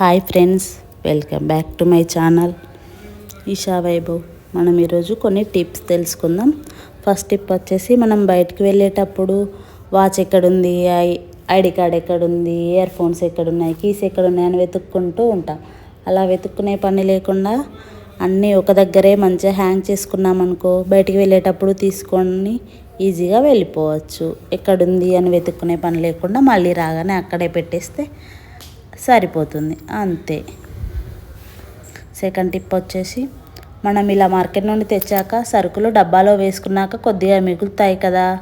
Hi friends welcome back to my channel. Eesha Vaibhav మనం ఈరోజు కొన్ని టిప్స్ తెలుసుకుందాం. ఫస్ట్ టిప్ వచ్చేసి మనం బయటకు వెళ్ళేటప్పుడు వాచ్ ఎక్కడుంది ఐ ఐడి కార్డ్ ఎక్కడుంది ఇయర్ ఫోన్స్ ఎక్కడున్నాయి కీస్ ఎక్కడున్నాయి అని వెతుక్కుంటూ ఉంటాం. అలా వెతుక్కునే పని లేకుండా అన్నీ ఒక దగ్గరే మంచిగా హ్యాంగ్ చేసుకున్నామనుకో బయటికి వెళ్ళేటప్పుడు తీసుకొని ఈజీగా వెళ్ళిపోవచ్చు. ఎక్కడుంది అని వెతుక్కునే పని లేకుండా మళ్ళీ రాగానే అక్కడే పెట్టేస్తే సరిపోతుంది. అంతే. సెకండ్ టిప్ వచ్చేసి మనం ఇలా మార్కెట్ నుండి తెచ్చాక సరుకులు డబ్బాలో వేసుకున్నాక కొద్దిగా మిగులుతాయి కదా.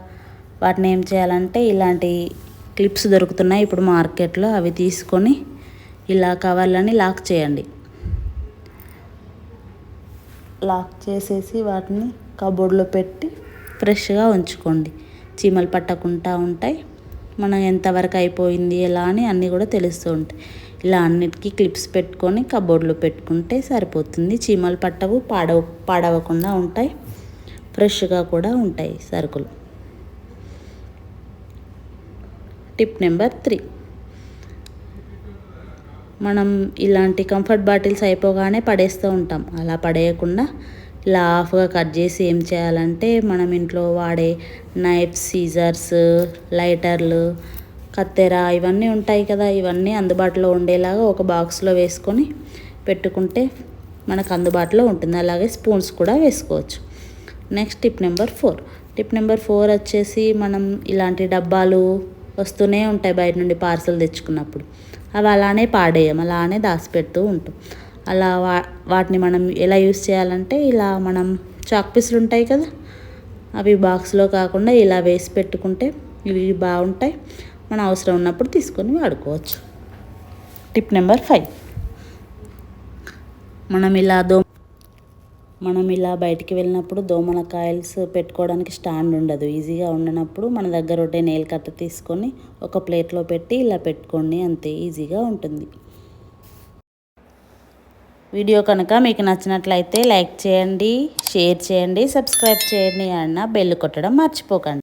వాటిని ఏం చేయాలంటే ఇలాంటి క్లిప్స్ దొరుకుతున్నాయి ఇప్పుడు మార్కెట్లో అవి తీసుకొని ఇలా కవర్లని లాక్ చేయండి. లాక్ చేసేసి వాటిని కబోర్డ్లో పెట్టి ఫ్రెష్గా ఉంచుకోండి. చీమలు పట్టకుండా ఉంటాయి. మనం ఎంతవరకు అయిపోయింది ఎలా అని అన్నీ కూడా తెలుస్తూ ఉంటాయి. ఇలా అన్నిటికీ క్లిప్స్ పెట్టుకొని కబోర్డ్లో పెట్టుకుంటే సరిపోతుంది. చీమలు పట్టవు పాడవ పాడవకుండా ఉంటాయి. ఫ్రెష్గా కూడా ఉంటాయి సరుకులు. Tip number three. మనం ఇలాంటి కంఫర్ట్ బాటిల్స్ అయిపోగానే పడేస్తూ ఉంటాం. అలా పడేయకుండా ఇలా హాఫ్గా కట్ చేసి ఏం చేయాలంటే మనం ఇంట్లో వాడే నైఫ్ సీజర్స్ లైటర్లు కత్తెర ఇవన్నీ ఉంటాయి కదా ఇవన్నీ అందుబాటులో ఉండేలాగా ఒక బాక్స్లో వేసుకొని పెట్టుకుంటే మనకు అందుబాటులో ఉంటుంది. అలాగే స్పూన్స్ కూడా వేసుకోవచ్చు. Next tip number four. Tip number four వచ్చేసి మనం ఇలాంటి డబ్బాలు వస్తూనే ఉంటాయి బయట నుండి పార్సల్ తెచ్చుకున్నప్పుడు. అవి అలానే పాడేయం అలానే దాచిపెడుతూ ఉంటాం. అలా వా వాటిని మనం ఎలా యూస్ చేయాలంటే ఇలా మనం చాక్ పీసులు ఉంటాయి కదా అవి బాక్స్లో కాకుండా ఇలా వేసి పెట్టుకుంటే ఇవి బాగుంటాయి. మన అవసరం ఉన్నప్పుడు తీసుకొని వాడుకోవచ్చు. Tip number five. మనం ఇలా దో మనం ఇలా బయటికి వెళ్ళినప్పుడు దోమల కాయల్స్ పెట్టుకోవడానికి స్టాండ్ ఉండదు. ఈజీగా ఉండనప్పుడు మన దగ్గర ఉంటే నేల్ కట్ట తీసుకొని ఒక ప్లేట్లో పెట్టి ఇలా పెట్టుకోండి అంతే ఈజీగా ఉంటుంది. వీడియో కనుక మీకు నచ్చినట్లయితే లైక్ చేయండి షేర్ చేయండి సబ్స్క్రైబ్ చేయండి అన్న బెల్ కొట్టడం మర్చిపోకండి.